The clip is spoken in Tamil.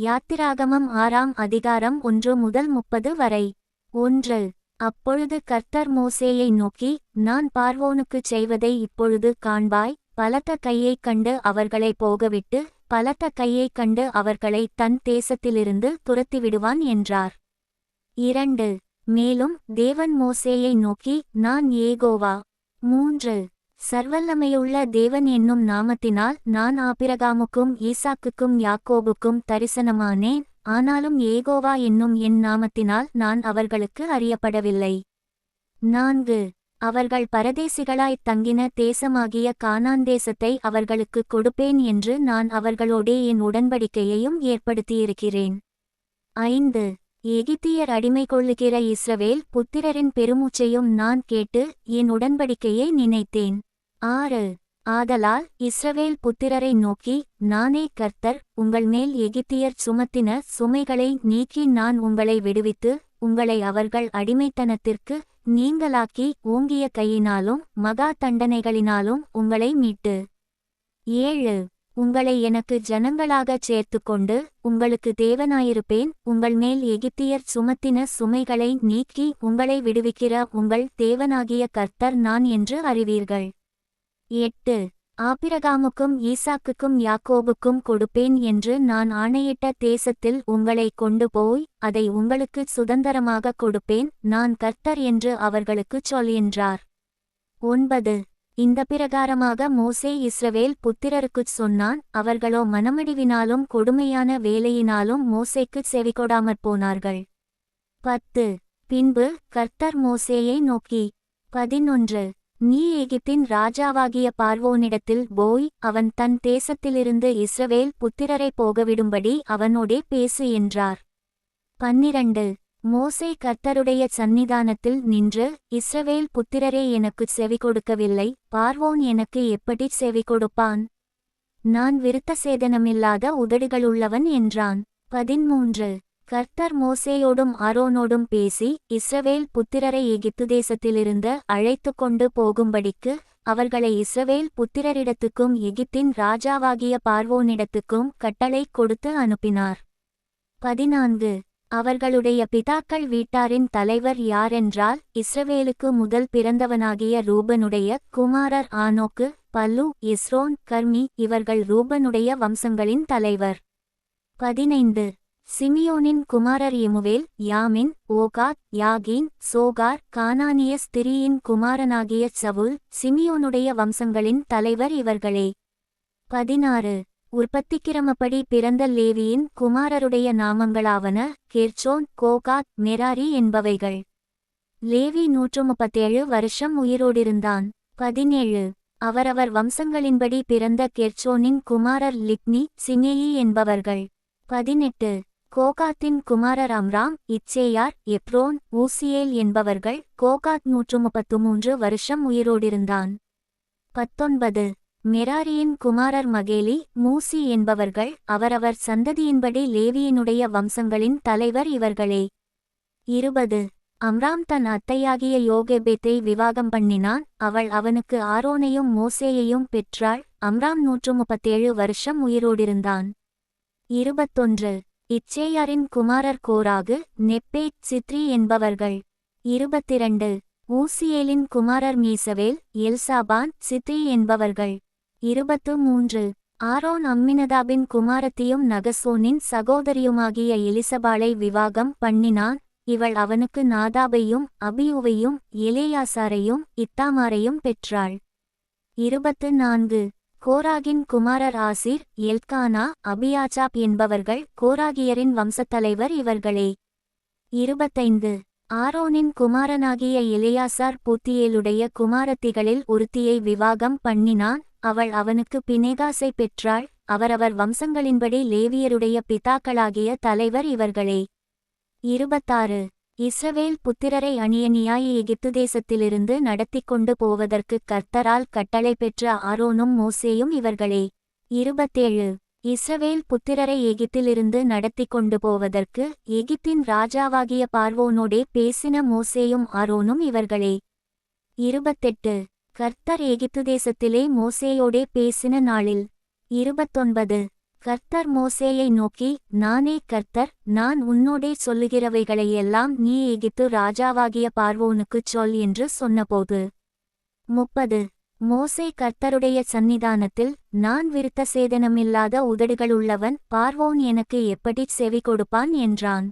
யாத்திராகமம் ஆறாம் அதிகாரம் ஒன்று முதல் முப்பது வரை. ஒன்று. அப்பொழுது கர்த்தர் மோசேயை நோக்கி நான் பார்வோனுக்குச் செய்வதை இப்பொழுது காண்பாய். பலத்த கையைக் கண்டு அவர்களை போகவிட்டு பலத்த கையைக் கண்டு அவர்களை தன் தேசத்திலிருந்து துரத்திவிடுவான் என்றார். இரண்டு. மேலும் தேவன் மோசேயை நோக்கி நான் ஏகோவா மூன்று. சர்வல்லமையுள்ள தேவன் என்னும் நாமத்தினால் நான் ஆபிரகாமுக்கும் ஈசாக்குக்கும் யாக்கோபுக்கும் தரிசனமானேன். ஆனாலும் ஏகோவா என்னும் என் நாமத்தினால் நான் அவர்களுக்கு அறியப்படவில்லை. நான்கு. அவர்கள் பரதேசிகளாய்த் தங்கின தேசமாகிய கானாந்தேசத்தை அவர்களுக்கு அவர்களுக்குக் கொடுப்பேன் என்று நான் அவர்களோடே என் உடன்படிக்கையையும் ஏற்படுத்தியிருக்கிறேன். ஐந்து. எகிப்தியர் அடிமை கொள்ளுகிற இஸ்ரவேல் புத்திரரின் பெருமூச்சையும் நான் கேட்டு என் உடன்படிக்கையை நினைத்தேன். ஆறு. ஆதலால் இஸ்ரவேல் புத்திரரை நோக்கி நானே கர்த்தர் உங்கள் மேல் எகிப்தியர் சுமத்தின சுமைகளை நீக்கி நான் உங்களை விடுவித்து உங்களை அவர்கள் அடிமைத்தனத்திற்கு நீங்களாக்கி ஓங்கிய கையினாலும் மகா தண்டனைகளினாலும் உங்களை மீட்டு. ஏழு. உங்களை எனக்கு ஜனங்களாகச் சேர்த்துக்கொண்டு உங்களுக்கு தேவனாயிருப்பேன் உங்கள் மேல் எகிப்தியர் சுமத்தின சுமைகளை நீக்கி உங்களை விடுவிக்கிற உங்கள் தேவனாகிய கர்த்தர் நான் என்று அறிவீர்கள். எட்டு. ஆபிரகாமுக்கும் ஈசாக்குக்கும் யாக்கோபுக்கும் கொடுப்பேன் என்று நான் ஆணையிட்ட தேசத்தில் உங்களை கொண்டு போய் அதை உங்களுக்கு சுதந்திரமாக கொடுப்பேன் நான் கர்த்தர் என்று அவர்களுக்குச் சொல் என்றார். ஒன்பது. இந்த பிரகாரமாக மோசே இஸ்ரவேல் புத்திரருக்குச் சொன்னான் அவர்களோ மனமடிவினாலும் கொடுமையான வேலையினாலும் மோசேக்குச் செவிகொடாமற் போனார்கள். பத்து. பின்பு கர்த்தர் மோசேயை நோக்கி பதினொன்று. நீ எகிப்தின் ராஜாவாகிய பார்வோனிடத்தில் போய் அவன் தன் தேசத்திலிருந்து இஸ்ரவேல் புத்திரரை போகவிடும்படி அவனோடே பேசு என்றார். பன்னிரண்டு. மோசே கர்த்தருடைய சந்நிதானத்தில் நின்று இஸ்ரவேல் புத்திரரே எனக்குச் செவி கொடுக்கவில்லை. பார்வோன் எனக்கு எப்படிச் செவி கொடுப்பான்? நான் விருத்த சேதனமில்லாத உதடுகளுள்ளவன் என்றான். பதிமூன்று. கர்த்தர் மோசேயோடும் ஆரோனோடும் பேசி இஸ்ரவேல் புத்திரரை எகிப்து தேசத்திலிருந்து அழைத்து கொண்டு போகும்படிக்கு அவர்களை இஸ்ரவேல் புத்திரரிடத்துக்கும் எகிப்தின் ராஜாவாகிய பார்வோனிடத்துக்கும் கட்டளை கொடுத்து அனுப்பினார். பதினான்கு. அவர்களுடைய பிதாக்கள் வீட்டாரின் தலைவர் யாரென்றால் இஸ்ரவேலுக்கு முதல் பிறந்தவனாகிய ரூபனுடைய குமாரர் ஆனோக்கு பல்லு இஸ்ரோன் கர்மி இவர்கள் ரூபனுடைய வம்சங்களின் தலைவர். பதினைந்து. சிமியோனின் குமாரர் எமுவேல் யாமின் ஓகாத் யாகீன் சோகார் கானானிய ஸ்திரியின் குமாரனாகிய சவுல் சிமியோனுடைய வம்சங்களின் தலைவர் இவர்களே. பதினாறு. உற்பத்திக்கிரமப்படி பிறந்த லேவியின் குமாரருடைய நாமங்களாவன கெர்ச்சோன் கோகாத் மெராரி என்பவைகள். லேவி நூற்று முப்பத்தேழு வருஷம் உயிரோடிருந்தான். பதினேழு. அவரவர் வம்சங்களின்படி பிறந்த கெர்ச்சோனின் குமாரர் லிக்னி சிமேயி என்பவர்கள். பதினெட்டு. கோகாத்தின் குமாரர் அம்ராம் இச்சேயார் எப்ரோன் ஊசியேல் என்பவர்கள் கோகாத் நூற்று முப்பத்து மூன்று வருஷம் உயிரோடிருந்தான். பத்தொன்பது. மெராரியின் குமாரர் மகேலி மூசி என்பவர்கள் அவரவர் சந்ததியின்படி லேவியினுடைய வம்சங்களின் தலைவர் இவர்களே. இருபது. அம்ராம் தன் அத்தையாகிய யோகேபேத்தை விவாகம் பண்ணினான். அவள் அவனுக்கு ஆரோனையும் மோசேயையும் பெற்றாள். அம்ராம் நூற்று முப்பத்தேழு வருஷம் உயிரோடிருந்தான். இருபத்தொன்று. இச்சேயாரின் குமாரர் கோராகு நெப்பேட் சித்ரி என்பவர்கள். இருபத்திரண்டு. ஊசியேலின் குமாரர் மீசவேல் எல்சாபான் சித்ரி என்பவர்கள். இருபத்து மூன்று. ஆரோன் அம்மினதாபின் குமாரத்தியும் நகசோனின் சகோதரியுமாகிய எலிசபாளை விவாகம் பண்ணினான். இவள் அவனுக்கு நாதாபையும் அபியுவையும் எலேயாசாரையும் இத்தாமாரையும் பெற்றாள். இருபத்து நான்கு. கோராகின் குமாரர் ஆசிர் எல்கானா அபியாச்சாப் என்பவர்கள் கோராகியரின் வம்சத்தலைவர் இவர்களே. இருபத்தைந்து. ஆரோனின் குமாரனாகிய இளையாசார் பூத்தியேலுடைய குமாரத்திகளில் ஒருத்தியை விவாகம் பண்ணினான். அவள் அவனுக்கு பினேகாசை பெற்றாள். அவரவர் வம்சங்களின்படி லேவியருடைய பிதாக்களாகிய தலைவர் இவர்களே. இருபத்தாறு. இஸ்ரவேல் புத்திரரை அணியணியாய் எகிப்து தேசத்திலிருந்து நடத்திக் கொண்டு போவதற்கு கர்த்தரால் கட்டளை பெற்ற ஆரோனும் மோசேயும் இவர்களே. இருபத்தேழு. இஸ்ரவேல் புத்திரரை எகிப்திலிருந்து நடத்திக் கொண்டு போவதற்கு எகிப்தின் ராஜாவாகிய பார்வோனோடே பேசின மோசேயும் ஆரோனும் இவர்களே. இருபத்தெட்டு. கர்த்தர் எகிப்து தேசத்திலே மோசேயோடே பேசின நாளில். இருபத்தொன்பது. கர்த்தர் மோசேயை நோக்கி நானே கர்த்தர் நான் உன்னோடே சொல்லுகிறவைகளையெல்லாம் நீ எகித்து ராஜாவாகிய பார்வோனுக்குச் சொல் என்று சொன்னபோது முப்பது. மோசே கர்த்தருடைய சந்நிதானத்தில் நான் விருத்த சேதனமில்லாத உதடுகளுள்ளவன் பார்வோன் எனக்கு எப்படிச் செவி கொடுப்பான்? என்றான்.